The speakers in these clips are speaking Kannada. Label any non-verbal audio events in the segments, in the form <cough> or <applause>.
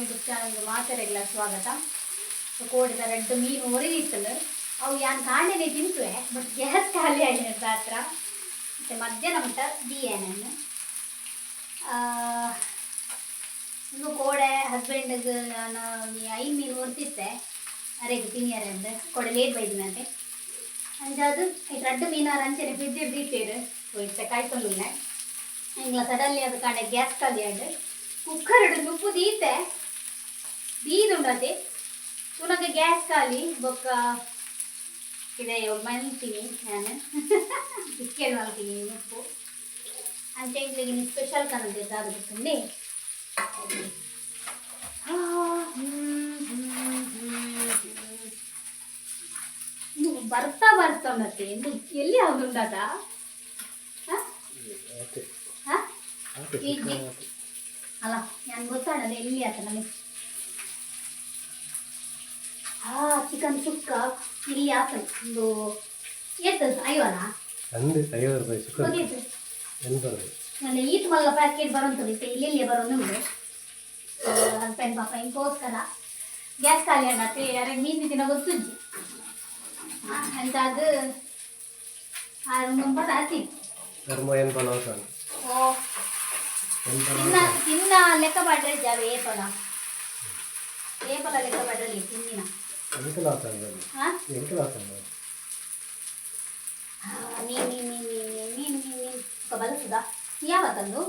ಯೂಟ್ಯೂಬ್ ಚಾನಲ್ಗೆ ಮಾತಾಡಿಲ್ಲ ಸ್ವಾಗತ. ಸೊ ಕೋಡಿದ ರೆಡ್ ಮೀನು ಹೊರಗಿತ್ತಲ್ಲ ಅವು ಯಾನ್ ಕಾಂಡೆನೆ ತಿಂತುವೆ ಬಟ್ ಗ್ಯಾಸ್ ಖಾಲಿ ಆಗಿದೆ ಪಾತ್ರ. ಮತ್ತು ಮಧ್ಯಾಹ್ನ ಮಟ್ಟ ಬಿರಿಯಾನಿಯನ್ನು. ಇನ್ನು ಕೋಡೆ ಹಸ್ಬೆಂಡ್ಗೆ ನಾನು ಐದು ಮೀನು ಹೊರ್ತಿತ್ತೆ ಅರೆಗೆ ತಿನ್ಯಾರ ಅಂದ್ರೆ, ಕೋಡೆ ಲೇಟ್ ಬೈದಿನಂತೆ ಅಂಜಾದು ಈ ರೆಡ್ ಮೀನಾರ ಅಂಚನೆ ಫ್ರಿಡ್ಜ್ ಇಟ್ಟೇರು ಹೋಯ್ತೆ ಕಾಯ್ಕೊಂಡಿಲ್ಲ. ಹಿಂಗ್ಲ ಸಡನ್ಲಿ ಅದು ಕಾಣೆ ಗ್ಯಾಸ್ ಖಾಲಿ ಆದ್ರೆ ಕುಕ್ಕರ್ ಹಿಡಿದು ಉಪ್ಪು ದೀತೆ ದೀದುಂಡತೆ ತುನಗ ಗ್ಯಾಸ್ ಖಾಲಿ ಬೊಕ್ಕ ಇದೆ ಮಲ್ತೀನಿ ನಾನು. ಬಿಸ್ಕೆಟ್ ಮಲ್ತೀನಿ ಉಪ್ಪು. ಅದು ಬಿಟ್ಟುಂಡಿ ಇದು ಬರ್ತಾ ಬರ್ತಾ ಮತ್ತೆ ಇದು ಎಲ್ಲಿ ಆಗುಂಡದ ಓಕೆ ಹಾ? ಓಕೆ ಈಗ ಅಲ್ಲ ನಾನು ಗೊತ್ತಾಡಲ್ಲ ಎಲ್ಲಿ ಆತ ನಮಗೆ ಹಾ ಚಿಕನ್ ಸುಕ್ಕ ಇಲ್ಲಿ ಆತ ಒಂದು ಎಷ್ಟು ಐವನ? ಅಂದು ಐವತ್ತು ರೂಪಾಯಿ ಸುಕ್ಕ ಹೋಗಿತ್ತು ಎಂಬತ್ತು ನಾನು ಈಟ್ ಮಲ್ಲ ಪ್ಯಾಕೆಟ್ ಬರೋಂತ ಇಲ್ಲಿ ಇಲ್ಲಿ ಬರೋದು ಹಸ್ಬೆಂಡ್ ಪಾಪ ಹಿಂಗೋಸ್ಕರ ಗ್ಯಾಸ್ ಖಾಲಿ ಆಗತ್ತೆ ಯಾರಿಗೆ ಮೀನು ತಿನ್ನೋ ಗೊತ್ತುಜ್ಜಿ. ಅಂತ ಅದು. ಮುಂಬತ್ತು ಆತಿ ಓ ತಿನ್ನ ತಿನ್ನ ಲೆಕ್ಕ ಮಾಡ್ರೆ ಜಾವೆ ಏಪಲ ಏಪಲ ಲೆಕ್ಕ ಮಾಡ್ರಲ್ಲಿ ತಿನ್ನಿನ ಎಂಕಲಾತಂಗ ಎಂಕಲಾತಂಗ ನೀನು ನೀನು ಯಾವತ್ತಂದು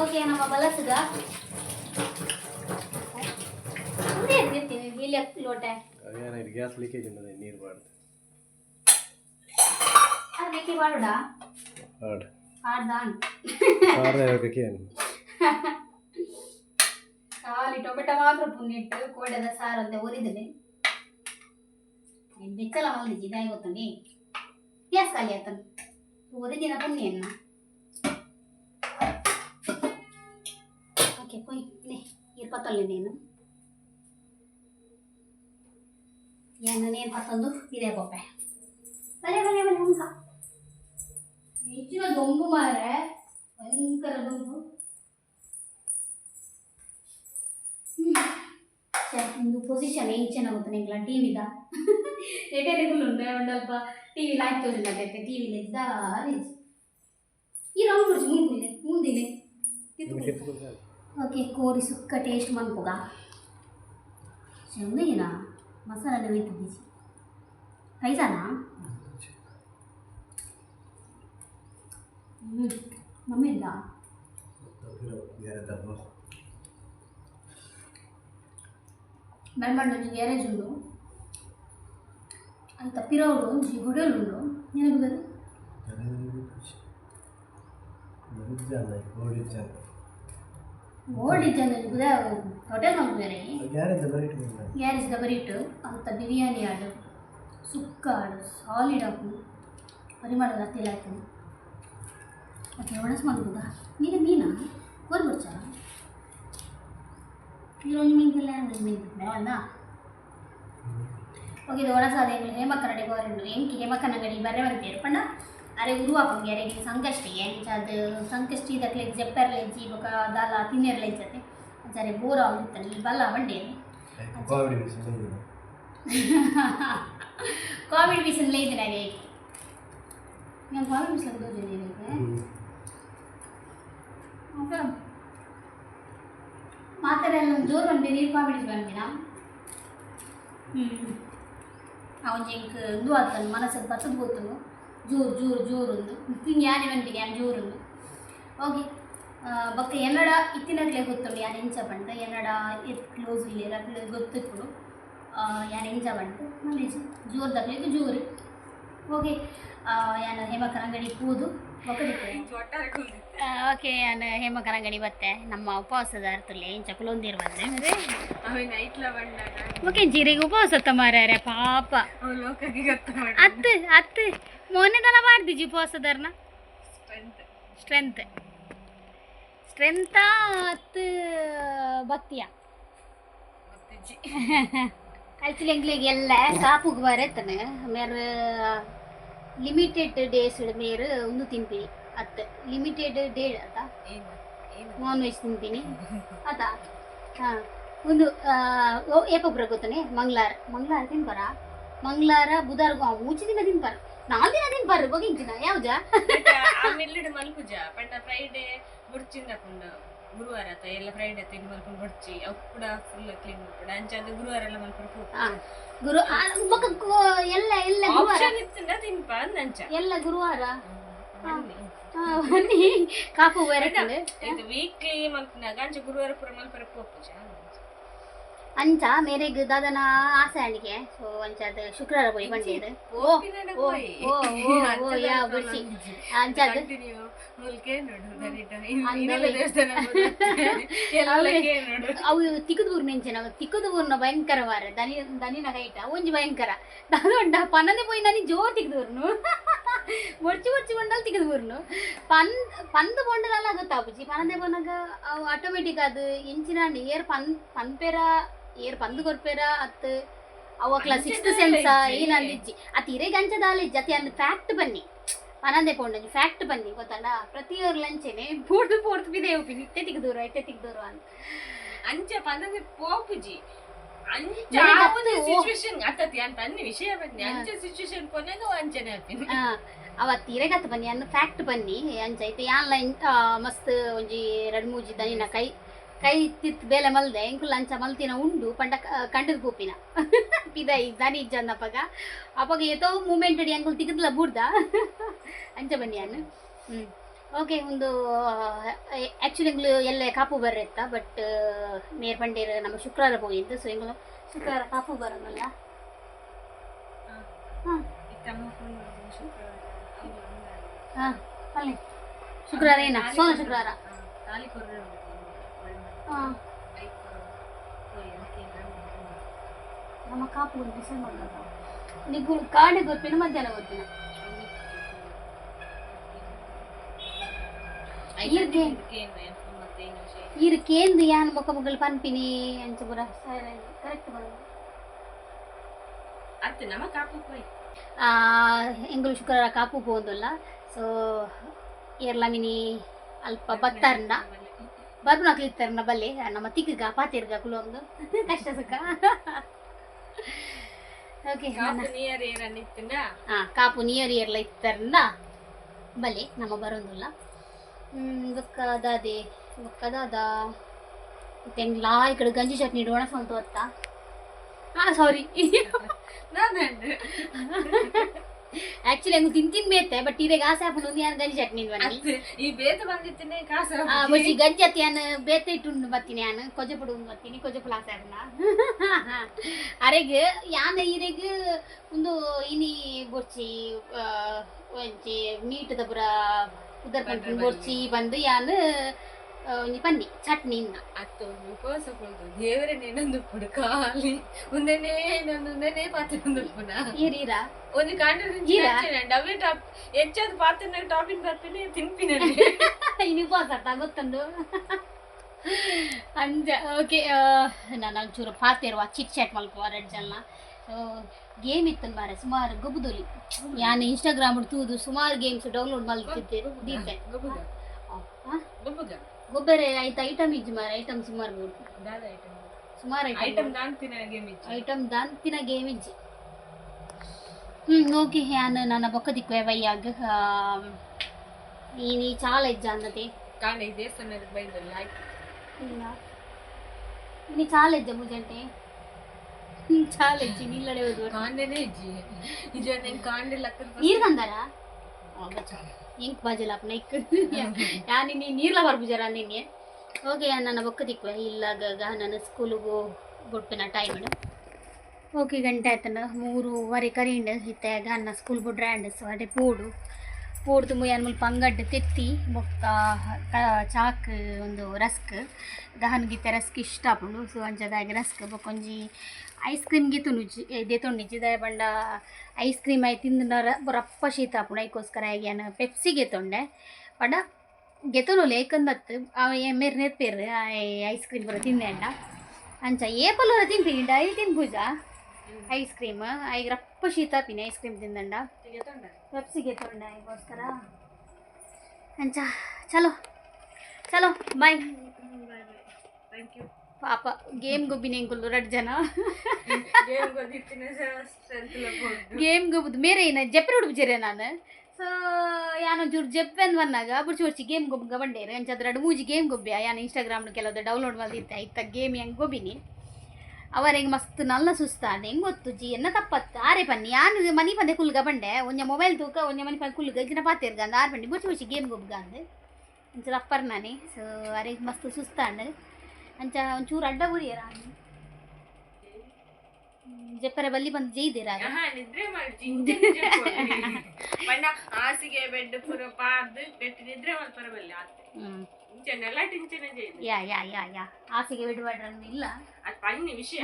ಓಕೆ ನಮ್ಮ ಬಲಸುದ. ಇರ್ತೀನಿ ಇಲ್ಲಿ ಲೋಟ. ಅದೇನ ಇದು ಗ್ಯಾಸ್ ಲೀಕೇಜ್ ನೀರು ಬಾರ್ದು. ಹೇಳ್ಬೇಕೆ ಏನು? ಖಾಲಿ ಟೊಮೆಟೊ ಮಾತ್ರ ಪುಣ್ಣಿಟ್ಟು ಕೋಡೆದ ಸಾರು ಅಂತ ಉರಿದಿದೆ ಬೆಚ್ಚಲ ಮಲ್ದಿಜ್ಜಿ ಇದಾಗಿ ಗೊತ್ತುಂಡಿ ಗ್ಯಾಸ್ ಖಾಲಿ ಆತನು ಪುನ್ನಿ ಪುಣ್ಯನ್ನ ಓಕೆ ಕೊಯ್ ನೇ ಇರ್ಪತ್ತೊಲ್ಲಿ ನೀನು. ಏನು ನೇನು ಪತ್ತೊಂದು? ಇದೆ ಕೊಪ್ಪೆ ಬರೇ ಬರೇ ಬಲೆ ಅಂಕ. ಹೆಚ್ಚಿನ ದೊಂಬು ಮಾರೆ ಭಯಂಕರ ದೊಂಬು ಒಂದು ಪೊಸಿಷನ್ ಏನು ಚೆನ್ನಾಗುತ್ತೆ ನಿಂಗೆ ಟಿ ವಿದ ಎಟೆನೆಗಳು ಉಂಟು ಒಂದು ಸ್ವಲ್ಪ ಟಿ ವಿ ಲಾಯ್ಕ್ ತೋರಿಲ್ಲ ಟಿ ವಿಲಿ ಇದ್ದ ಈ ರೌಂಡ್ ಬಿಡಿಸಿ ಮುಂದಿದೆ ಮುಂದಿದೆ ಓಕೆ ಕೋರಿ ಸುಕ್ಕ ಟೇಸ್ಟ್ ಮನ್ಪುಗ ಚೆನ್ನಗಿನ ಮಸಾಲೆ ಒಯ್ತಿದ್ದೀಸಿ ಕೈಸಾನಾ ಮಮ್ಮಿ ಒಂಜಿ ಗ್ಯಾರೇಜ್ ಉಂಡು? ಅಲ್ಲಿ ತಪ್ಪಿರೋರು ಒಂಜಿ ಹೋಟೆಲ್ ಉಂಡು? ಮಲ್ಪುವೇರೆ ಗ್ಯಾರೇಜ್ ಅಂತ ಬಿರಿಯಾನಿ ಆಡು ಸುಕ್ಕ ಸಾಲಿಡ್ ಹಾಕು. ಪರಿಮಳದ ಹತ್ತಿಲ್ಲ ಆಯ್ತು ಓಕೆ ಒಣಸ್ ಮಲ್ಪುಗ ಮೀನು ಮೀನಾ ಕೋರ್ಬರ್ಚಾ ಈರೊಂದು ಮೀನಿಲ್ಲ ಒಂದು ಮೀನು ಬೇಡ ಓಕೆ ಇದು ಒಣಸಾದ ಎಂಗ್ಲು ಹೇಮಕ್ಕನಡಿ ಗೋರೆಂಡು ಎಂಕಿ ಹೇಮಕ್ಕನಗಡಿ ಬರ್ರೆ ಬರ್ತೀರು ಪಂಡ ಅರೆ ಉರುವಾಪಂಗೆ ಅರೆಗೆ ಸಂಕಷ್ಟಿ ಎಂಚ ಅದು ಸಂಕಷ್ಟಿ ದಕ್ಲೆ ಜಪ್ಪರ್ಲೆಜ್ಜಿ ಬೊಕ ದಾಲ ತಿನ್ನೆರ್ಲೆಜ್ಜತೆ ಅಂಚಾರೆ ಬೋರ ಆಗಿರ್ತಾನೆ ಈ ಬಲ್ಲ ಬಂಡೆ ಕಾಮಿಡಿ ಪೀಸನ್ ಲೇದಿನ ಅರೆ ನಾನು ಕಾಮಿಡಿ ಪೀಸನ್ ತೋರಿಸಿದೆ ಮಾತಾಡಲ್ಲ ಜೋರು ಬಂದು ನೀರು ಕಾಮಿಡಿ ಬಂದಿನ ಹ್ಞೂ ಅವನ್ ಜಿಂಕ್ ಇಂದು ಆತನು ಮನಸ್ಸಲ್ಲಿ ಪತ್ತದು ಗೊತ್ತನು. ಜೋರು ಜೋರು ಜೋರು ಒಂದು ಹಿಂಗೆ ಯಾನೆ ಬಂದಿಗೆ ಯಾನ್ ಜೋರು ಒಂದು ಓಕೆ ಬೊಕ್ಕ ಎನ್ನಡ ಇತ್ತಿನಕ್ಲೆ ಗೊತ್ತುಂಡು ಯಾನ್ ಎಂಚ ಬಂಡ ಎನ್ನಡ ಕ್ಲೋಸ್ ಇಲ್ಲ ಗೊತ್ತಿಪ್ಪುಡು ಯಾನ್ ಎಂಚ ಬಂಡು ಮನೆ ಜೋರು. ದಕ್ಲೆದು ಜೋರು ಓಕೆ ಯಾನು ಹೇಮಕ್ಕನ ಅಂಗಡಿ ಕೂದು ಓಕೆ ಅಂದ್ರೆ ಹೇಮಕರ ಅಂಗಡಿ ಬತ್ತೆ. ನಮ್ಮ ಉಪವಾಸದ ಅರ್ಥಲ್ಲಿ ಇಂಚ ಕುಲೊಂದಿರು ಬಂದೆ ಓಕೆ ಜಿರಿಗೆ ಉಪವಾಸ ಮಾರ್ಯಾರೆ ಪಾಪ. ಅತ್ತು ಅತ್ತು ಮೊನ್ನೆ ತನ ಮಾಡ್ದಿಜಿ ಉಪವಾಸದಾರನ ಸ್ಟ್ರೆಂತ್ ಸ್ಟ್ರೆಂತ ಅತ್ತು ಭಕ್ತಿಯ? ಆ್ಯಕ್ಚುಲಿ ಎಂಗ್ಲಿಗೆ <laughs> ಎಲ್ಲ ಕಾಪುಗೆ ಬರತ್ತನೆ ಮೇರೆ ಲಿಮಿಟೆಡ್ ಡೇಸ್ ಮೇರೆ ಒಂದು ತಿಂತೀನಿ. ಅತ್ತ ಲಿಮಿಟೆಡ್ ಡೇ ಆತ ನಾನ್ ವೆಜ್ ತಿಂತೀನಿ. ಆತ ಹಾಂ. ಒಂದು ಏಪೊಬ್ಬರ ಗೊತ್ತಾನೆ? ಮಂಗಳಾರ. ಮಂಗಳಾರ ತಿನ್ಬಾರ? ಮಂಗಳಾರ ಬುಧವಾರ ಮೂಚಿ ದಿನ ತಿನ್ಬಾರ? ನಾಲ್ ದಿನ ತಿನ್ಬಾರ ಬಗಿಂಚಿನ ಯಾವ್ದಾ? ಆಮೇಲೆ ಮಲ್ಪುಜ ಪಂಡ ಫ್ರೈಡೆ ಪುಂಡ ಗುರುವಾರ ಆತ ಎಲ್ಲ ಫ್ರೈಡೆ ತಿಂದು ಮಲ್ಕೊಂಡು ಬಡ್ಚಿ ಅವು ಕೂಡ ಫುಲ್ ಕ್ಲೀನ್ ಮಾಡ್ಕೊಂಡು ಅಂಚಾದ ಗುರುವಾರ ಎಲ್ಲ ಮಲ್ಕೊಂಡು ಗುರು ಎಲ್ಲ ಎಲ್ಲ ಗುರುವಾರ? ಆಪ್ಷನ್ ಇತ್ತಂಡ ತಿನ್ಪ ಅಂಚ ಎಲ್ಲ ಗುರುವಾರ? ಕಾಪು ಇದು ವೀಕ್ಲಿ ಮಲ್ಪನಾಗ ಅಂಚ ಗುರುವಾರ ಪುರ ಮಲ್ಪರ ಪೋಪುಜ ಅಂಚ ಮೇರೆಗ್ ದಾದನ ಆಸೆ ಅಣಿಗೆ ಸೊ ಅಂಚದ ಶುಕ್ರವಾರ போய் ಬಂದಿದ್ದು ಓ ಪೋಪಿನಡ ಓ ಪೋಯಿ. ಓ ಓ ಓ ಅಂಚದ ಯಾ ಸ್ವಲ್ಪ ಬಿಡ್ಸಿ ಮಂಜಿ. ಅಂಚದ ಕಂಟಿನ್ಯೂ ಮುಲ್ಕೆ ನೋಡು ದರಿಟ ಅಂದವೇ. ಇನ್ನೆಲ್ಲ ದೇವಸ್ಥಾನ ಎಲ್ಲ ನೋಡು ಅವು ತಿಕ್ಕದೂರು ನೆಂಚಿನ ತಿಕ್ಕದೂರ್ನ ಭಯಂಕರವಾರ ದನಿ ದನಿನ ಕೈಟ ಒಂಜಿ ಭಯಂಕರ ದಾದೊಂಡ ಪನ್ನದೆ పోయి ನನಿ ಜೋರ್ ತಿಕ್ಕದೂರ್ನು ಒಡ್ಚಿ ಒಡ್ಚಿ ಬಂಡಲ್ ತಿಕ್ಕದೂರ್ನು ಪನ್ ಪಂದು ಬೊಂಡದಲ್ಲ ಗೊತ್ತಾಪುಜಿ ಪನ್ನದೆ ಬೊನಗ ಅವು ಆಟೋಮೆಟಿಕ್ ಅದು ಇಂಚಿನ ಏರ್ ಪನ್ ಪನ್ಪೆರ ಏರ್ ಬಂದು ಕೊರ್ಪೆರ ಅತ್ ಅವಕ್ಲ ಸಿಕ್ಸ್ತ್ ಸೆನ್ಸ್ ಏನ್ ಅಂದಿಜ್ಜಿ ಅತ್ ಇರೆ ಗಂಚದಾಲಿಜ್ಜಿ ಅತಿ ಅಂದ್ ಫ್ಯಾಕ್ಟ್ ಬನ್ನಿ. ಪನಂದೆ ಪೋಂಡಜಿ ಫ್ಯಾಕ್ಟ್ ಬನ್ನಿ. ಗೊತ್ತಲ್ಲ ಪ್ರತಿಯೊರ್ ಲಂಚೆನೆ ಪೂರ್ತು ಪೂರ್ದು ಬಿದೆ ಉಪ್ಪಿ ಇತ್ತೆ ತಿಕ್ಕದೂರು ಇತ್ತೆ ತಿಕ್ಕದೂರು ಅಂತ. ಅಂಚ ಪಂದದೆ ಪೋಪುಜಿ ಅಂಚ ಸಿಚುವೇಶನ್ ಅತ್ತತಿ ಅಂತ ಅన్ని ವಿಷಯ ಬನ್ನಿ. ಅಂಚ ಸಿಚುವೇಶನ್ ಕೊನೆಗ ಅಂಚನೆ ಆ, ಅವತ್ತು ಇರೆಗತ್ತ ಬನ್ನಿ. ಅನ್ನ ಫ್ಯಾಕ್ಟ್ ಬನ್ನಿ. ಅಂಚೈತೆ ಆನ್ಲೈನ್ ಮಸ್ತ್ ಒಂಜಿ ಎರಡು ಮೂಜಿ ದನಿನ ಕೈ. ಕೈ ತಿತ್ ಬೇಲೆ ಮಲ್ದೆ, ಎಂಕುಲ್ ಅಂಚ ಮಲ್ತಿನ ಉಂಡು, ಪಂಡ ಕಂಡದ ಪೂಪಿನ ಪಿದೈ ದನಿ ಇಜ್ಜಂದಪ್ಪಗ ಅಪ್ಪಗ. ಏತೋ ಮೂಮೆಂಟ್ ಅಡಿ ಅಂಕುಲ್ ತಿಕ್ಕದ್ಲ ಬೂಡ್ದ. ಅಂಚ ಬನ್ನಿ ಅನ್ನು ಓಕೆ, ಒಂದು ಆ್ಯಕ್ಚುಲಿ ಎಂಗ್ಲು ಎಲ್ಲ ಕಾಪು ಬರ್ರೆತ್ತ ಬಟ್ ಮೇರ್ ಪಂಡೇರ್ ನಮ್ಮ ಶುಕ್ರವಾರ ಹೋಗಿದ್ದು ಸೊ ಎಂಗ್ಲು ಶುಕ್ರವಾರ ಕಾಪು ಬರೋಲ್ಲ ಹಾಂ. ಅಲ್ಲಿ. ಶುಕ್ರವಾರ ಏನ? ಸೋನ ಶುಕ್ರವಾರ. ನಮ್ಮ ಕಾಪು ಡಿಸೈಡ್ ಮಾಡ್ಬೇಕು ನಿಗು ಕಾಡೆ ಗೊತ್ತಿನ ಮಧ್ಯಾಹ್ನ ಗೊತ್ತಿನ ಈರ್ಗೆ ಈರು ಕೇಂದು ಯಾನ್ ಮುಖ ಮುಗಲ್ ಪನ್ಪಿನಿ ಅಂಚ ಬುರ ಕರೆಕ್ಟ್ ಬರ ಅತ್ತೆ ನಮ್ಮ ಕಾಪು ಆ ಎಂಗುಲು ಶುಕ್ರವಾರ ಕಾಪು ಹೋದಲ್ಲ ಸೊ ಏರ್ಲ ಮಿನಿ ಅಲ್ಪ ಬತ್ತಾರ್ನ ಬರ್ಬನಾಕ್ಲಿ ಇತ್ತಾರ್ನ ಬಲ್ಲೆ ನಮ್ಮ ತಿಕ್ಕ ಪಾತಿರ್ಗ ಕುಲೊಂದು ಕಷ್ಟ ಸುಖ. ಓಕೆ ನಿಯರ್ ಏರನ್ ಇತ್ತಿಂದ ಹಾ ಕಾಪು ನಿಯರ್ ಇಯರ್ಲ ಇತ್ತರಿಂದ ಬಲೆ ನಮ್ಮ ಬರೋದಿಲ್ಲ. ಬೊಕ್ಕದಾದೆ ಬೊಕ್ಕದಾದ ತೆಂಗ್ಲಾ ಈ ಕಡೆ ಗಂಜಿ ಚಟ್ನಿ ಇಡೋಣ ಸ್ವಂತ ಹೊತ್ತ. ಹಾಂ ಸಾರಿ ಆಕ್ಚುಲಿ ಹಂಗೆ ತಿಂತಿನ್ ಬೇತೆ ಬಟ್ ಇವಾಗ ಆಸೆ ಹಾಕೊಂಡು ಒಂದು ಯಾರು ಗಂಜಿ ಚಟ್ನಿ ಬನ್ನಿ ಅತ್ತೆ ಈ ಬೇತ ಬಂದಿತ್ತಿನೇ ಕಾಸ ಆ, ಬೊಚ್ಚಿ ಗಂಜಿ ಅತ್ತಿ ಯಾನು ಬೇತೆ ಇಟ್ಟು ಬರ್ತೀನಿ ಯಾನು ಕೊಜಪುಡು ಬರ್ತೀನಿ ಕೊಜಪುಲ ಆಸೆ ಹಾಕಣ ಅರೆಗ್ ಯಾನ ಇರೆಗ್ ಒಂದು ಇನಿ ಬೊಚ್ಚಿ ಆ, ಒಂಚಿ ಮೀಟ್ ದಬ್ರ ಉದರ್ ಪಂಪಿನ ಬೊಚ್ಚಿ ಬಂದು ಯಾನು ಪನ್ನಿ ಚಟ್ನಿಯಿಂದ ಅತ್ತ ಒಂದು ಉಪವಾಸ ಕೊಳ್ದು ದೇವರೇ ನೆನೊಂದು ಪುಡು ಖಾಲಿ. ಒಂದನೇ ಇನ್ನೊಂದು ಒಂದನೇ ಪಾತ್ರೆ ಒಂದು ಪುನ ಇರೀರ ಒಂದು ಕಾಂಡ? ಡಬ್ಬೆ ಟಾಪ್ ಹೆಚ್ಚಾದ ಪಾತ್ರೆ ಟಾಪಿನ ಬರ್ತೀನಿ ತಿನ್ಪಿನ <laughs> ಇನ್ನು ಉಪವಾಸ ಆಗ್ತಾ ಗೊತ್ತೊಂದು ಅಂಜ ಓಕೆ ನಾನು ಒಂಚೂರು ಪಾತಿರುವ ಚಿಟ್ ಚಾಟ್ ಮಲ್ಪುವ ಎರಡು ಜನ ಗೇಮ್ ಇತ್ತು ಬಾರೆ ಸುಮಾರು ಗೊಬ್ಬುದೊಲಿ ಯಾನು ಇನ್ಸ್ಟಾಗ್ರಾಮ್ ತೂದು ಸುಮಾರು ಗೇಮ್ಸ್ ಡೌನ್ಲೋಡ್ ಮಲ್ತಿದ್ದೆ ಆ? ಗೊಬ್ಬುಗ ಗೊಬ್ಬರ ಆಯ್ತು ಐಟಮ್ ಇಜ್ಜು ಮಾರೆ ಐಟಮ್ ಸುಮಾರು ಬೇಕು ದಾದ ಐಟಂ ಸುಮಾರು ಐಟಮ್ ಐಟಮ್ ನಾನು ದಾಂತಿನ ಗೇಮ್ ಇಜ್ಜಿ ಹ್ಞೂ ಓಕೆ ಹ್ಯಾನ್ ನನ್ನ ಬೊಕ್ಕ ದಿಕ್ಕುವೆ ವಯ್ಯಾಗ ನೀನು ಚಾಲ ಇಜ್ಜ ಅನ್ನದೆ. ಕಾಂಡ ಈ ದೇವಸ್ಥಾನದ ಬೈದಲ್ಲಿ ಆಯ್ತು. ಇಲ್ಲ. ನೀ ಚಾಲ ಇಜ್ಜ ಮುಜಂಟೆ ಹ್ಮ್, ಚಾಲ ಇಜ್ಜಿ ನಿಲ್ಲಡೆ ಹೋದ್ರು ಕಾಂಡೆನೇ ಇಜ್ಜಿ ಇದು నేను ಕಾಂಡೆ ಲಕ್ಕದ ನೀರು ಕಂದಾರ ಇಂಕ್ ಬಾಜಿಲ್ಲ ಅಪ್ಪ ನೈಕ್ ಯಾ ನಿನ್ನೆ ನೀರ್ಲ ಬರ್ಬಿಜಾರ ನಿನ್ನೆ ಓಕೆ ನನ್ನ ಬೊಕ್ಕ ಇಲ್ಲ, ಗ ನನ್ನ ಸ್ಕೂಲಿಗೆ ಬಿಟ್ಬಿನ ಟೈಮ್ ಓಕೆ ಗಂಟೆ ಆಯ್ತನ ಮೂರುವರೆ ಇತ್ತೆ. ಇತ್ತಾಗ ಅನ್ನ ಸ್ಕೂಲ್ ಬಿಡ್ರೆ ಅಂಡ್ ಸೊ ಅಡೆ ಪೋಡು. ಪೋಡ್ದು ಮುಯ್ಯನ್ ಮುಲ್ಪ ಅಂಗಡ್ಡೆ ತೆತ್ತಿ, ಬೊಕ್ಕ ಚಾಕ್ ಒಂದು ರಸ್ಕ್ ಗಹನ್ ಗೀತೆ ರಸ್ಕ್ ಇಷ್ಟ ಆಪುಂಡು ಸೊ ಅಂಚದಾಗಿ ರಸ್ಕ್ ಬೊಕೊಂಜಿ ಐಸ್ ಕ್ರೀಮ್ಗೆ ತುನುಜಿ ದೇತೊಂಡಿಜಿ ದಯ ಬಂಡ ಐಸ್ ಕ್ರೀಮ್ ಆಯ್ ತಿಂದ ರಪ್ಪ ಶೀತ ಆಪುಂಡು ಐಕೋಸ್ಕರ ಆಗ್ಯಾನ ಪೆಪ್ಸಿ ಗೆತ್ತೊಂಡೆ ಪಂಡ ಗೆತೊನು ಲೇಕಂದತ್ ಅವ ಮೇರ್ ನೆರ್ಪೇರ್ ಐಸ್ ಕ್ರೀಮ್ ಬರ ತಿಂದೆ ಅಂಡ. ಅಂಚ ಏಪಲ್ ಹೊರ ತಿಂತೀನಿ ಡೈಲಿ ತಿನ್ಪೂಜ? Ice cream. ಈಗ ರಪ್ಪ ಶೀತ ಪಿನಿ ಐಸ್ ಕ್ರೀಮ್ ತಿಂದಂಡ. ಪೆಪ್ಸಿಗೆ ತೊಂಡ ಈಗೋಸ್ಕರ ಅಂಚ ಚಲೋ ಚಲೋ ಬಾಯ್. ಥ್ಯಾಂಕ್ ಯು ಪಾಪ ಗೇಮ್ ಗುಬ್ಬಿನಿ ಎಂಕುಲ್ಲು ರಡ್ ಜನ. ಗೇಮ್ ಗೊಬ್ಬದು ಮೇರೆ ಏನ ಜಪ್ಪೆ ಹುಡುಬಿಜರೆ ನಾನು? ಸೊ ಯಾನು ಜೂರು ಜಪ್ಪೆ ಅಂತ ಬಂದಾಗ ಬುಡ್ಚಿ ಬುಡ್ಚಿ ಗೇಮ್ ಗೊಬ್ಬ ಬಂಡೇರು ಅಂಚದ್ರ ಮೂಜಿ ಗೇಮ್ ಗೊಬ್ಬೆ ಯಾನು ಇನ್ಸ್ಟಾಗ್ರಾಮ್ನ ಕೆಲವು ಡೌನ್ಲೋಡ್ ಮಾಡಿದ್ದೆ ಇತ್ತ ಗೇಮ್ ಹೆಂಗೆ ಗೊಬ್ಬಿನಿ? ಅವರಿಗೆ ಮಸ್ತ್ ನಲ್ಲ ಸುಸ್ತಾಂಡೆ ಹೆಂಗೆ ಗೊತ್ತು ಜಿ ಎನ್ನ ತಪ್ಪತ್ತು ಆರೆ ಪನ್ನಿ ಯಾನು ಮನಿ ಪಂದೆ ಕುಲ್ಗ ಬಂಡೆ ಒಂಜ ಮೊಬೈಲ್ ತೂಕ ಒಂಜ ಮನಿ ಪಂದೆ ಕುಲ್ಗ ಇಜ್ಜಿನ ಪಾತಿರ್ಗ ಅಂದ ಆರು ಪಂಡಿ ಬುಡ್ಚಿ ಬುಡ್ಚಿ ಗೇಮ್ ಗೊಬ್ಬಗ ಅಂದು ಅಂಚ ಅಪ್ಪರ್ ನಾನಿ ಸೊ ಅರೆಗೆ ಮಸ್ತ್ ಸುಸ್ತಾಂಡು ಅಂಚ ಒಂಚೂರು ಅಡ್ಡ ಬುರಿಯರ ಜಪ್ಪರೆ ಬಲ್ಲಿ ಬಂದು ಜೈದಿರ ಆಹಾ ನಿದ್ರೆ ಮಾಡಿ ಬಣ್ಣ ಹಾಸಿಗೆ ಬೆಡ್ ಪುರ ಪಾರ್ದು ಬೆಟ್ಟು ನಿದ್ರೆ ಮಲ್ಪರ ಬಲ್ಲಿ ಆತ್ತೆ ಟಿಂಚನ್ ಎಲ್ಲ ಟಿಂಚನ್ ಜೈನ್ ಯಾ ಯಾ ಯಾ ಯಾ ಆಸೆಗೆ ಬಿಡಬೇಡ್ರಿ ಇಲ್ಲ ಅದು ಪನ್ನಿ ವಿಷಯ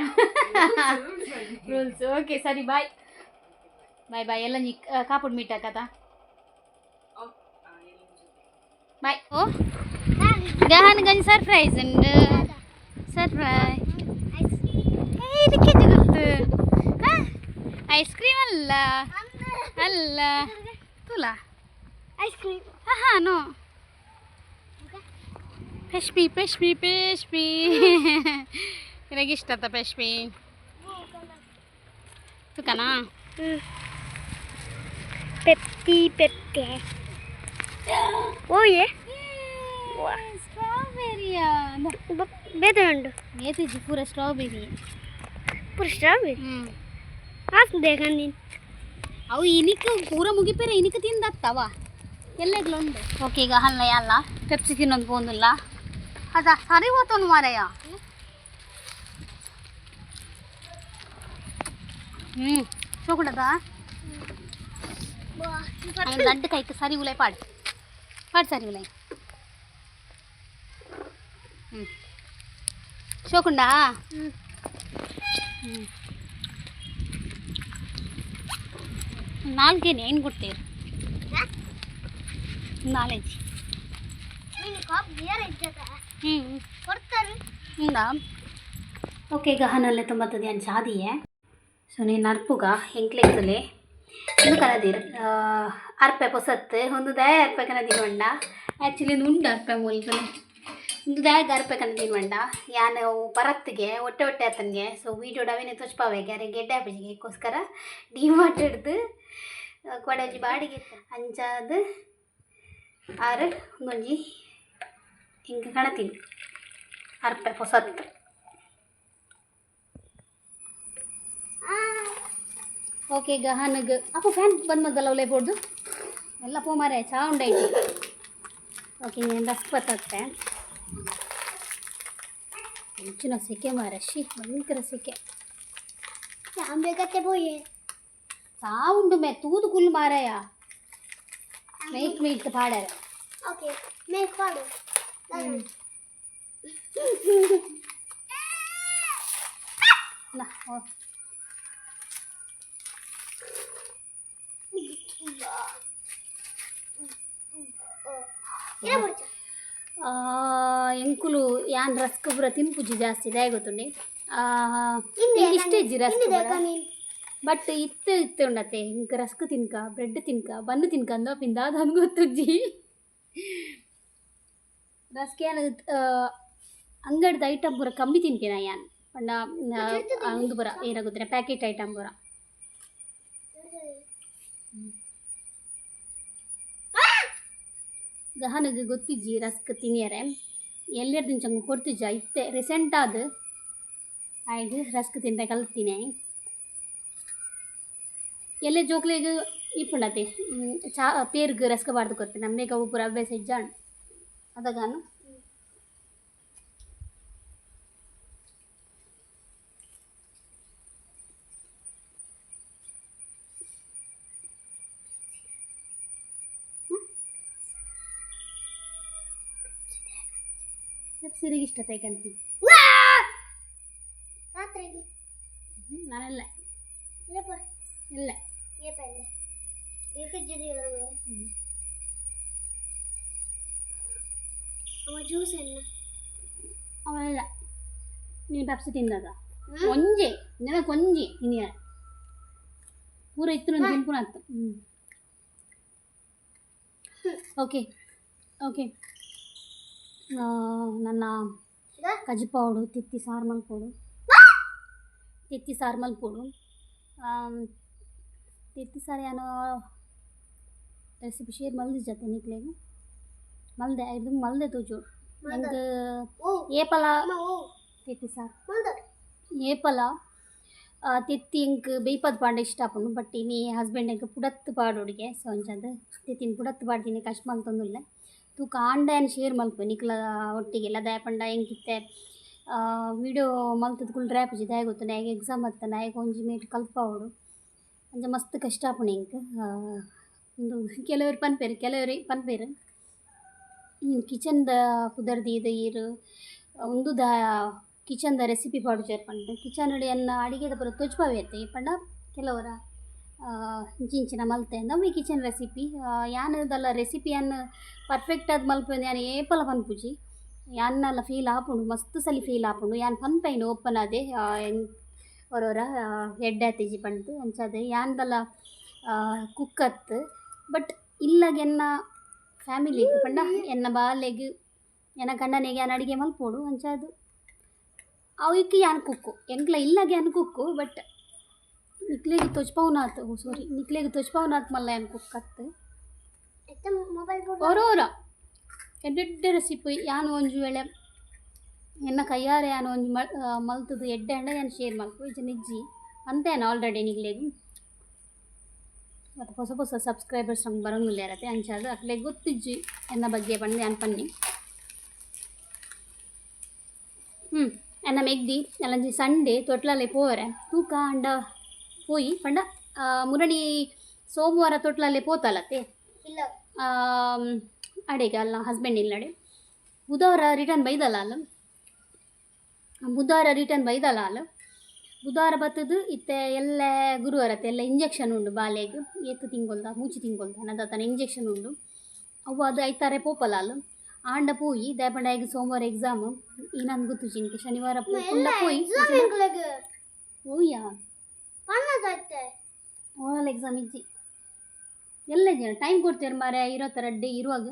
ರೂಲ್ಸ್ ಓಕೆ ಸರಿ ಬಾಯ್ ಬಾಯ್ ಬಾಯ್ ಎಲ್ಲ ನೀ ಕಾಪುಡ್ ಮೀಟ್ ಹಾಕದ ಬಾಯ್ ಓ ಗಹನ್ಗಂಜ್ ಸರ್ಪ್ರೈಸ್ ಉಂಡು ಸರ್ಪ್ರೈಸ್ ಇದಕ್ಕೆ ಗೊತ್ತು ಐಸ್ ಕ್ರೀಮ್ ಅಲ್ಲ ಅಲ್ಲ ತುಲಾ ಐಸ್ ಕ್ರೀಮ್ ಹಾಂ ನೋ ಪೆಶ್ಪಿ ಪೆಶ್ಪಿ ಪೆಶ್ಪಿ ನಿನಗೆ ಇಷ್ಟ ಆತ ಪೆಶ್ಪಿ ತುಕನಾ ಪೆಪ್ಟಿ ಪೆಪ್ಪೆ ಓಯೆ ಸ್ಟ್ರಾಬೆರಿಯಾ ಬೇರೆ ಉಂಡು ಏತಿಜಿ ಪೂರ ಸ್ಟ್ರಾಬೆರಿ ಪೂರ ಸ್ಟ್ರಾಬೆರಿ ಹ್ಞೂ ಬೇಗ ನೀನು ಅವು ಇನಿಕ್ ಪೂರ ಮುಗಿಪೇರೆ ಇನಿಕ ತಿಂದತ್ತವ ಎಲ್ಲೆಗ್ಲು ಉಂಡು ಓಕೆ ಈಗ ಅಲ್ಲ ಅಲ್ಲ ಪೆಪ್ಸಿ ತಿನ್ನೊಂದು ಪೋಂದಿಲ್ಲ Hasa sari waton waraya. Hmm. చూడదా ఆయన గడ్డకి అయితే సరి ఉలై పాడు పాడు సరి ఉలై చూకుండా నాలుగే నేను గుర్తేరు నాలెడ్జ్ ಓಕೆ, ಈಗ ತುಂಬ ತೊಂಬತ್ತದು ಏನು ಶಾದಿಯೇ. ಸೊ ನೀನು ಅರ್ಪುಗ ಹೆಂಗ್ಲಿಸಲೇ ಇದು ಕನದಿರ್ ಅರ್ಪೆ ಪೊಸತ್ ಒಂದು ದಯ ಅರ್ಪೆ ಕನದಿನ ಮಂಡ ಆ್ಯಕ್ಚುಲಿ ಉಂಡು ಅರ್ಪೆ ಮೂಲಗಳು ಒಂದು ದಯಾಗ ಅರ್ಪೆ ಕನದಿನ ಮಂಡ ಯಾನು ಪರತ್ತಿಗೆ ಹೊಟ್ಟೆ ಹೊಟ್ಟೆ ಆತನಿಗೆ. ಸೊ ವೀಡಿಯೋ ಡವಿನ ತೊಚ್ಪಾವೆ ಯಾರೇ ಗೆಡ್ಡೆ ಹಾಪಿಜಿಗೆಗೋಸ್ಕರ ಡಿ ಮಾಟ್ ಹಿಡ್ದು ಕೊಡಜಿ ಬಾಡಿಗೆ. ಅಂಚಾದ ಆರು ಒಂಜಿ ಹಿಂಗೆ ಕಣತೀನಿ ಅರ್ಪೆ ಹೊಸತ್ತು ಓಕೆ ಗಹನಗ್ ಅಪ್ಪ ಫ್ಯಾನ್ ಬಂದ್ ಮದ್ದಲ್ಲ ಒಲೆಬೋದು ಎಲ್ಲ ಪೋ ಮಾರೆ ಚಾ ಉಂಡೈತಿ ಓಕೆ నేను ರಸ್ ಬತ್ತತ್ತೆ ಹೆಚ್ಚಿನ ಸೆಕೆ ಮಾರ ಶಿ ಭಯಂಕರ ಸೆಕೆ ಬೇಕತ್ತೆ ಪೋಯೆ ಚಾ ಉಂಡು ಮೇ ತೂದು ಕುಲ್ ಮಾರಾಯ ಮೇಕ್ ಮೀಟ್ ಪಾಡ್ಯಾರ ಓಕೆ ಮೇಕ್ ಪಾಡು ನಾ ಓ ಏನು ಬಿಡ್ಚ ಆ, ಎಂಕುಲು ಯಾನ್ ರಸ್ಕ್ ಪೂರ ತಿನ್ಪುಜಿ ಜಾಸ್ತಿ ದಾಯ ಗೊತ್ತುಂಡಿ ಇಷ್ಟೇ ಇಜ್ಜಿ ರಸ್ಕ್ ಪೂರ. ನೀನು ಬಟ್ ಇತ್ತು ಇತ್ತು ಉಂಡತ್ತೆ ಇಂಕ ರಸ್ಕ್ ತಿನ್ಕ ಬ್ರೆಡ್ ತಿನ್ಕ ಬನ್ನು ತಿನ್ಕ ಅಂದ ಪಿಂದ ಅದು ಗೊತ್ತುಜ್ಜಿ ರಸ್ಕ್ ಯಾನ್ ಅಂಗಡಿದ ಐಟಮ್ ಪೂರ ಕಮ್ಮಿ ತಿನ್ಪಿನ ಯಾನ್ ಪಂಡ ಒಂದು ಪೂರ ಏನಾಗುತ್ತಾರೆ ಪ್ಯಾಕೆಟ್ ಐಟಮ್ ಪೂರ ಗಹನಗೆ ಗೊತ್ತಿಜ್ಜಿ ರಸ್ಕ್ ತಿನ್ಯರೆ ಎಲ್ಲರ ತಿಂಚಂಗೆ ಕೊಡ್ತಿಜ್ಜ ಇತ್ತೆ ರೀಸೆಂಟ್ ಆದ ಆಯ್ದು ರಸ್ಕ್ ತಿಂತ ಕಲ್ತೀನಿ ಎಲ್ಲೇ ಜೋಕ್ಲೆಗ್ ಇಪ್ಪುಂಡತೆ ಚಾ ಪೇರ್ಗ್ ರಸ್ಕ ಬಾರ್ದು ಕೊಡ್ತೀನಿ ನಮ್ಮೇಗ ಒಬ್ಬರ ಅಭ್ಯಾಸ ಇಜ್ಜಾಣ್ ಅದಾಗಾನು ಸಿರಿಗೆ ಇಷ್ಟ ತೈಕಂತೀನಿ ರಾತ್ರಿಗೆ ನಾನೆಲ್ಲ ಏಪ ಇಲ್ಲ ಏಪ ಇಲ್ಲ ಜ್ಯೂಸ್ ಎಲ್ಲ ಅವನೆಲ್ಲ ನೀನು ಪೆಪ್ಸಿ ತಿಂದದ ಒಂಜೆ ನೆನಕ್ಕೆ ಒಂಜಿ ಇನಿಯ ಪೂರ ಇತ್ತು ನನ್ನ ತಿನ್ಪುನ ಅಂತ ಹ್ಞೂ ಓಕೆ ಓಕೆ ನನ್ನ ಕಜಿಪಾವಡು ತಿತ್ತಿ ಸಾರು ಮಲ್ಪೋಡು ತಿತ್ತಿ ಸಾರು ಮಲ್ಪೋಡು ತಿತ್ತಿ ಸಾರು ಏನು ರೆಸಿಪಿ ಶೇರ್ ಮಲ್ದಿ ಜೊತೆ ನಿಕ್ಲೆಗು ಮಲ್ದೆ ಇದು ಮಲ್ದೆ ತೂಜು. ನಂಗೆ ಏಪಲ ತಿತ್ತಿ ಸಾರು. ಏಪಲ ತಿತ್ತಿ ಹಿಂಗೆ ಬೇಯ್ಪದ ಪಾಂಡ ಇಷ್ಟ ಆಪುಂಡು ಬಟ್ ಇನಿ ಹಸ್ಬೆಂಡ್ ಎಂಕ್ ಪುಡತ್ತು ಪಾಡೋಡಿಗೆ ಸೊ ಅಂಚಂದು ತಿತ್ತಿನ ಪುಡತ್ತು ಪಾಡ್ತೀನಿ ಕಷ್ಟ ಮಲ್ತೊಂದುಲ್ಲೆ ತೂಕ ಕಾಂಡ ಏನು ಶೇರ್ ಮಲ್ಪು ನಿಕ್ಲ ಒಟ್ಟಿಗೆಲ್ಲ ದಯ ಪಂಡ ಎಂಕಿತ್ತೆ ವಿಡಿಯೋ ಮಲ್ತದ್ಕುಲ್ ಕುಲ್ ರ್ಯಾಪುಜಿ ದಯ ಗೊತ್ತು ಹೇಗೆ ಎಕ್ಸಾಮ್ ಹತ್ತನ ನಾಯಗ ಒಂಜಿ ಮೇಟ್ ಕಲ್ಪಾವಡು ಅಂಚ ಮಸ್ತ್ ಕಷ್ಟ ಆಪುಂಡು ಇಂಕ್ ಒಂದು ಕೆಲವರು ಪನ್ಪೇರು ಕೆಲವರು ಪನ್ಪೇರು. ಕಿಚನ್ದ ಕುದರ್ದಿ ಇದು ಈರು, ಒಂದು ದ, ಕಿಚನ್ದ ರೆಸಿಪಿ ಪಾಡು ಕಿಚನ್ ಎನ್ನ ಅಡಿಗೆದ ಪೂರ ತೊಜ್ಪಾವೇತೆ ಪಂಡ ಕೆಲವರ ಇಂಚಿಂಚಿನ ಮಲ್ತೆ ನಮ್ಮಿ ಕಿಚನ್ ರೆಸಿಪಿ ಯಾನದಲ್ಲ ರೆಸಿಪಿ ಅನ್ನ ಪರ್ಫೆಕ್ಟ್ ಆದ್ ಮಲ್ಪೊಂದು ಯಾನ್ ಏಪಲ ಪನ್ಪುಜಿ. ಯಾನ್ನೆಲ್ಲ ಫೀಲ್ ಆಪುಂಡು, ಮಸ್ತ್ ಸಲಿ ಫೀಲ್ ಆಪುಂಡು. ಯಾನ್ ಪನ್ಪೈನು ಓಪನ್ ಆದೆ ಅವರವರ ಎಡ್ಡೆ ಆತಿಜಿ ಪಂಡ್ದು. ಅಂಚಾದೆ ಯಾನ್ದಲ್ಲ ಕುಕ್ಕತ್ ಬಟ್ ಇಲ್ಲಾಗ ಎನ್ನ ಫ್ಯಾಮಿಲಿಗೆ ಪಂಡ ಎನ್ನ ಬಾಲೆಗ್ ಎನ್ನ ಗಂಡನಿಗೆ ಯಾನ್ ಅಡಿಗೆ ಮಲ್ಪೋಡು ಅಂಚದು ಅವಕ್ಕೆ ಯಾನ್ ಕುಕ್ಕು ಎಂಕ್ಲ ಇಲ್ಲಾಗೆ ಯಾನ್ ಕುಕ್ಕು ಬಟ್ ನಿಕ್ಲೆಗೆ ತೊಚ್ಪವ್ನಾತ್ ಓ ಸಾರಿ ನಿಕ್ಲೆಗೆ ತೊಚ್ಪವ್ನಾತ್ ಮಲ್ಲ ಯಾನ್ ಕುಕ್ಕತ್ ಎತ್ತ ಮೊಬೈಲ್ ಫೋಟೋ ಅವರವರ ಎಡ್ಡೆಡ್ಡೆ ರೆಸಿಪಿ ಯಾನು ಒಂಜು ವೇಳೆ ಎನ್ನ ಕೈಯಾರೆ ಯಾನು ಒಂಜಿ ಮಲ್ ಮಲ್ತದು ಎಡ್ಡೆ ಅಂಡ ಯಾನು ಶೇರ್ ಮಲ್ಪು ಇಜ ನಿಜ್ಜಿ ಅಂತೇನು ಆಲ್ರೆಡಿ ನಿಗ್ಲೆಗು ಮತ್ತು ಹೊಸ ಹೊಸ ಸಬ್ಸ್ಕ್ರೈಬರ್ಸ್ ನಮ್ಗೆ ಬರೋಂಗಿಲ್ಲ ಇರತ್ತೆ ಅಂಚಾದು ಅಕ್ಲೆ ಗೊತ್ತಿಜ್ಜಿ ಎನ್ನ ಬಗ್ಗೆ ಬಂದು ಯಾನ್ ಪನ್ನಿ ಹ್ಞೂ ಎನ್ನ ಮೆಗ್ದಿ ಎಲ್ಲಂಜಿ ಸಂಡೆ ತೊಟ್ಲಲ್ಲಿ ಪೋರೆ ತೂಕ ಅಂಡ ಪೋಯಿ ಪಂಡ ಆ, ಮುರಣಿ ಸೋಮವಾರ ತೊಟ್ಲಲ್ಲಿ ಪೋತಲತ್ತೆ ಇಲ್ಲ ಆಮ್, ಅಡೆಗೆ ಅಲ್ಲ ಹಸ್ಬೆಂಡ್ ಇಲ್ಲಡೆ ಬುಧವಾರ ರಿಟರ್ನ್ ಬೈದಲ್ಲ ಅಲ್ಲ ಬುಧವಾರ ರಿಟರ್ನ್ ಬೈದಲ್ಲ ಅಲ್ಲ ಬುಧವಾರ ಬತ್ತದು ಇತ್ತೆ ಎಲ್ಲ ಗುರುವಾರ ಎಲ್ಲ ಇಂಜೆಕ್ಷನ್ ಉಂಡು ಬಾಲೆಗೆ ಏತು ತಿಂಗೊಲ್ದ ಮೂಚಿ ತಿಂಗೊಲ್ದ ತನ ಇಂಜೆಕ್ಷನ್ ಉಂಡು. ಅವು ಅದು ಐತಾರೆ ಪೋಪಲಾಲ್. ಆಂಡ ಪೋಯಿ ದಯಪಂಡ ಈಗ ಸೋಮವಾರ ಎಕ್ಸಾಮ್ ಈ ನನ್ ಗೊತ್ತು ಚಿಂಕೆ ಶನಿವಾರ ಪೋಪುಂಡ ಪೋಯಿ. ಎಕ್ಸಾಮ್ ಎಂಕ್ಲೆಗ್ ಓಯ್ಯಾ ಪನ್ನದೈತೆ ಓರಲ್ ಎಕ್ಸಾಮ್ ಇಜ್ಜಿ. ಎಲ್ಲ ಜನ ಟೈಮ್ ಕೊಡ್ತೀರ ಮಾರೆ ಇರೋ ಥರ ಡೇ ಇರುವಾಗ.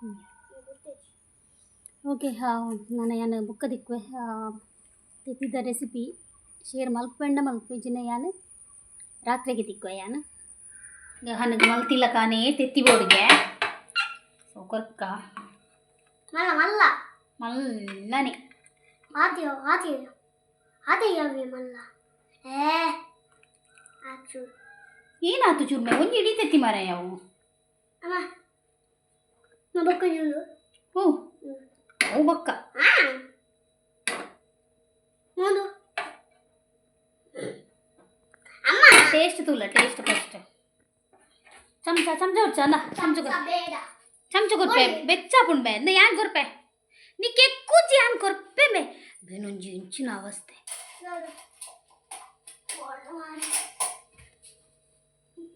ಹ್ಞೂ ಓಕೆ ನಾನು ಯಾನು ಬುಕ್ಕ ತೆತ್ತಿದ ರೆಸಿಪಿ ಶೇರ್ ಮಲ್ಪೆಂಡ ಮಲ್ಪ ಇಜಿನ ಯಾನು ರಾತ್ರಿಗೆ ತಿಕ್ವೆ ಯಾನು? ಹನಗೆ ಮಲ್ತಿಲ್ಲ ಕಾನೇ ತೆತ್ತಿ ಬೋಡಿಗೆ ಸೊ ಕೊರ್ಕ. ಮಲ್ಲ ಮಲ್ಲ. ಮಲ್ಲನೆ. ಆತಿ ಆತಿ ಆತಿ ಯಾವ್ರಿ ಮಲ್ಲ. ಏ ಆಚು ಏನಾಯ್ತು ಚೂರ್ಮೆ ಒಂದು ಇಡೀ ತೆತ್ತಿ ಮರ ಯಾವು ಅಮ್ಮ ಬುಕ್ಕ ಓ ಅವು ಬಕ್ಕ ಆ ನೋಡು ಅಮ್ಮ ಟೇಸ್ಟ್ ತುಲ್ಲ ಟೇಸ್ಟ್ ಫಸ್ಟ್ ಚಮಚ ಚಮಚ ಹೊರ್ಚ ಅಲ್ಲ ಚಮಚ ಬೇಡ ಚಮಚ ಕೊರ್ಪೆ ಬೆಚ್ಚಾಪುಂಡ್ ಬೆ ಅಂದ ಯಾನ್ ಕೊರ್ಪೆ ನೀ ಕೆಕ್ಕೂಜಿ ಯಾನ್ ಕೊರ್ಪೆ ಬೆ ಬೆನೊಂಜಿ ಇಂಚಿನ ಅವಸ್ಥೆ ನೋಡು ಒಳ್ಳೆ ಮಾಡಿ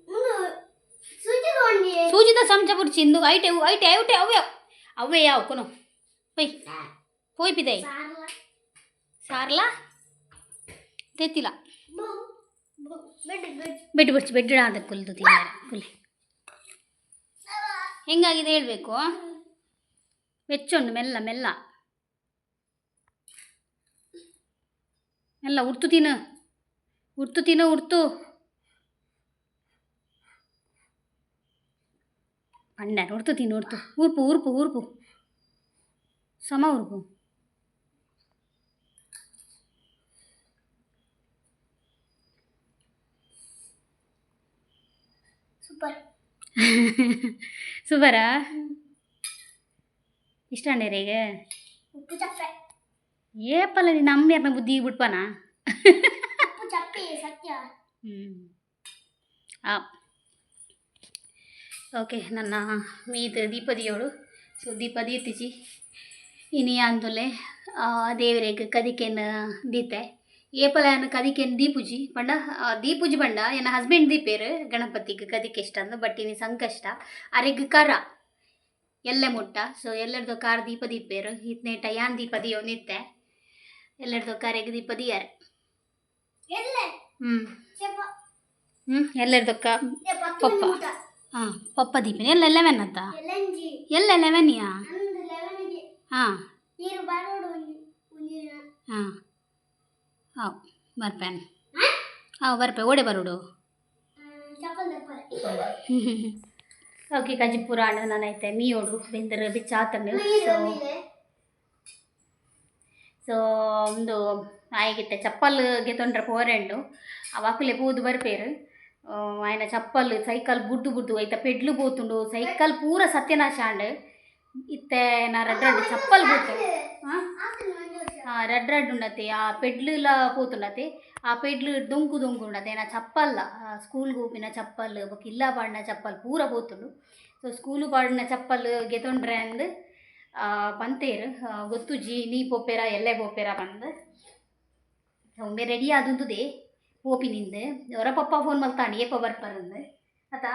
ಮುಂದು ಸುಜಿ ನೋಡಿ ಸೂಜಿದ ಚಮಚ ಬುರ್ಚಿಂದು ಐಟೆ ಅವು ಐಟೆ ಐಟೆ ಅವೇ ಅವೇ ಯಾವ ಕೊನು ಪೋಯ್ ಪಿದೈ ಸಾರಲ್ಲ ಸಾರ್ಲಾ? ತೆತ್ತಿಲ್ಲ ಬೆಡ್ ಬೆಡ್ ಬೆಡ್ ಆದ ಕುಲ್ದು ತಿನ್ನ. ಕುಲಿ ಹೆಂಗಾಗಿದೆ ಹೇಳಬೇಕು? ಬೆಚ್ಚುಂಡು ಮೆಲ್ಲ ಮೆಲ್ಲ. ಮೆಲ್ಲ ಉರ್ತು ತಿನ್ನು. ಉರ್ತು ತಿನ್ನು, ಉರ್ತು. ಪಂಡ ಉರ್ತು ತಿನ್ನು, ಉರ್ತು. ಊರ್ಪು ಊರ್ಪು ಊರ್ಪು. ಸಮ ಉರ್ಪು ಸೂಪರ್ ಸೂಪರಾ ಇಷ್ಟ ಈಗ ಉಪ್ಪು ಚಪ್ಪೆ ಏಪಲ್ಲ ನೀನು ಅಮ್ಮನ ಬುದ್ಧಿ ಬಿಟ್ಪನಾ ಉಪ್ಪು ಚಪ್ಪೆ ಸತ್ಯ ಹ್ಞೂ ಆ ಓಕೆ ನನ್ನ ಮೀದು ದೀಪದಿಯೋಳು ಸೊ ದೀಪ ದೀತಿಜಿ ಇನಿ ಅಂದುಲೆ ದೇವರಿಗೆ ಕದಿಕೆನ್ ದೀತೆ. ಏಪಲ ಕದಿಕೆನ್ ದೀಪುಜಿ ಪಂಡ ದೀಪುಜಿ ಪಂಡ ಎನ್ನ ಹಸ್ಬೆಂಡ್ ದೀಪೇರು ಗಣಪತಿಗೆ ಕದಿಕೆ ಇಷ್ಟ ಅಂದು ಬಟ್ ಇನಿ ಸಂಕಷ್ಟ. ಅರೆಗ್ ಕರ ಎಲ್ಲೆ ಮುಟ್ಟ ಸೊ ಎಲ್ಲರದು ಕಾರ್ ದೀಪ ದೀಪೇರು ಇತ್ನೇಟ ಯಾನ್ ದೀಪ ದಿಯೋ ನಿತ್ತೆ. ಎಲ್ಲರದು ಕಾರೆಗ್ ದೀಪ ದಿಯಾರೆ. ಎಲ್ಲೆ? ಹ್ಞೂ ಹ್ಞೂ ಎಲ್ಲರದಕ್ಕ ಪಪ್ಪ ಹಾಂ ಪಪ್ಪ ದೀಪಿನ ಎಲ್ಲ ಲೆವೆನ್ ಅಂತ ಎಲ್ಲಂಜಿ ಎಲ್ಲ ಲೆವೆನ್ಯಾ ಹಾಂ. ಹಾ. ಹಾಂ ಹೌ? ಬರ್ಪೇನೆ ಬರ್ಪೆ ಓಡೆ ಬರೋಡು ಓಕೆ ಕಜಿಪುರ ಹಣ್ಣು ನಾನು ಐತೆ ಮೀಯೋಡು ಬೆಂದರೆ ಬಿಚ್ಚ ಆತಂಡೆ ಸೊ ಸೊ ಒಂದು ಆಯ್ಗಿತ್ತೆ ಚಪ್ಪಲ್ಗೆ ತೊಂದ್ರೆ ಪೋರೆಂಡು ಅವಾಕಲೆ ಪೂದು ಬರ್ಪೇರು. ಆಯ್ನ ಚಪ್ಪಲ್ ಸೈಕಲ್ ಬುಡ್ಡು ಬುಡ್ಡು ಐತ ಪೆಡ್ಲು ಪೋತುಂಡು ಸೈಕಲ್ ಪೂರ ಸತ್ಯನಾಶ ಅಂಡು ಇತ್ತೆ ನಾ రెడ్ రెడ్ చప్పల్ పోతు రెడ్ రెడ్ ఉండతే ఆ పెడ్లులా పోతుండతే ఆ పెడ్లు దొంగు దొంగు ఉండతే నా చప్పల్ల స్కూల్ ఊపిన చప్పల్ ఒక ఇల్లా పాడిన చప్పల్ పూర పోతుండు ಸೊ ಸ್ಕೂಲು ಪಾಡಿನ ಚಪ್ಪಲ್ ಗೆತೊಂಡ್ರೆ ಅಂದ್ ಪಂತೇರು ಆ, ಗೊತ್ತು ಜಿ ನೀ ಪೋಪೆರ ಎಲ್ಲೆ ಪೋಪೆರ ಬಂದು ಒಮ್ಮೆ ರೆಡಿ ಆದುಂದುದೆ ಓಪಿನಿಂದ ಅವರ ಪಪ್ಪ ಫೋನ್ ಮಲ್ತಾಂಡಿ ಏಪ ಬರ್ಪರಂದು ಆತ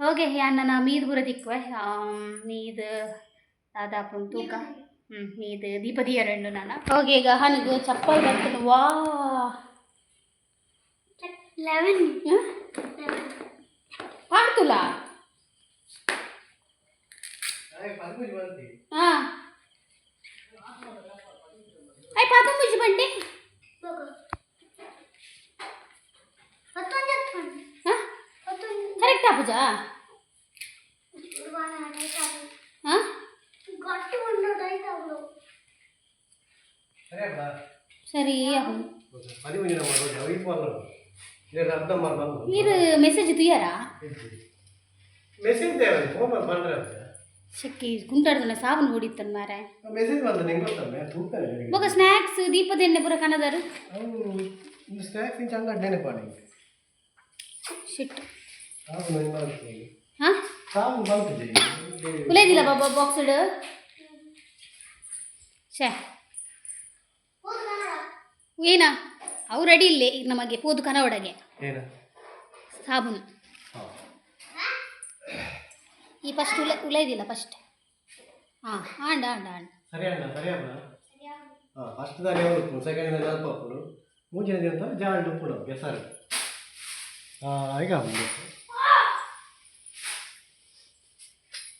ಓಕೆ ನನ್ನ ಮೀದ್ ಬುರದಿಕ್ವೆ ಮೀದ್ ದಾದಾಪು ತೂಕ ಹ್ಞೂ ಮೀದ್ ದೀಪದಿ ಎರಡು ನಾನು ಓಕೆ ಈಗ ನನಗೆ ಚಪ್ಪಲ್ ಬರ್ತದೆ ವಾ ಲೆವೆನ್ ಮಾಡ್ತುಲ ಹಾಂ ಐ ಪದಮುಜಿ ಬಂಡಿ ಪೂಜಾ ಸರಿ ನೀರು ಮೆಸೇಜ್ ತುಯ್ಯಾರಾ மெசேஜ் தேவை ஃபோன் பண்ணுறேன் ಶಕ್ಕಿ ಕುಂಟಾಡ್ದಲ್ಲ ಸಾಬನ್ ಹೊಡಿತಾನೆ ಮಾರೆ ಮೆಸೇಜ್ ಬಂದ ನಿಂಗೆ ಗೊತ್ತಲ್ಲ ತೂತಾರೆ ಮಗ ಸ್ನ್ಯಾಕ್ಸ್ ದೀಪದ ಎಣ್ಣೆ ಪುರ ಕಣದಾರು ಸ್ನ್ಯಾಕ್ಸ್ ಚಂದ ಅಡ್ಡೇನೆ ಪಾಡಿ ಶಿಟ್ ಸಾವು ಬಂತಿದೆ ಉಲೇದಿಲ್ಲ ಬಾಬಾ ಬಾಕ್ಸ್ ಇಡು. ಶೇ ಏನ? ಅವು ರೆಡಿ ಇಲ್ಲೇ ಈಗ ನಮಗೆ ಪೋದು ಕನ ಒಳಗೆ ಏನ? ಸಾಬೂನು. ಈ ಫಸ್ಟ್ ಉಲೆ ಉಲೇದಿಲ್ಲ ಫಸ್ಟ್ ಹಾಂ ಆಂಡ ಆಂಡ ಆಂಡ ಸರಿ ಅಣ್ಣ ಸರಿ ಅಣ್ಣ. ಹಾಂ ಫಸ್ಟ್ ಸೆಕೆಂಡ್ ಅಲ್ಪ ದಿನ ಜಾಂಡು ಈಗ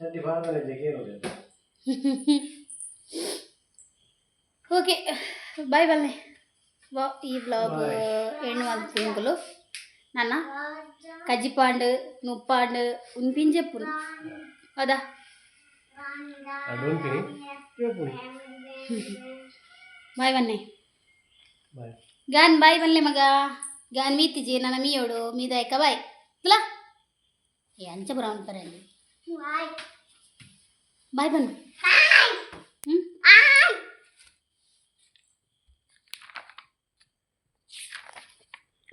ಚಡ್ಡಿ ಭಾಳ ಏನು ಓಕೆ ಬಾಯ್ ಬಲ್ಲೆ ಬಾ ಈ ಬ್ಲಾಗ್ ಹೆಣ್ಣು ಅಂಕಲು ನನ್ನ ಕಜ್ಜಿಪಾಂಡು ನುಪ್ಪಾಂಡು ಉನ್ಪಿನ್ ಜೆಪ್ಪುನು ಹೌದಾ ಅದೊಂದು ಪಿನಿ ಹೇಳ್ಬಿಡಿ ಬಾಯ್ ಬನ್ನೆ ಬಾಯ್ ಗಾನ್ ಬಾಯ್ ಬನ್ಲೆ ಮಗ ಗಾನ್ ಮೀತಿಜಿ ನನ್ನ ಮೀಯೋಡು ಮೀದಾಯ್ಕ ಬಾಯ್ ತುಲ ಏ ಅಂಚ Ai? Bái Bình. Ai? Ừ? Ai?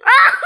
Ah!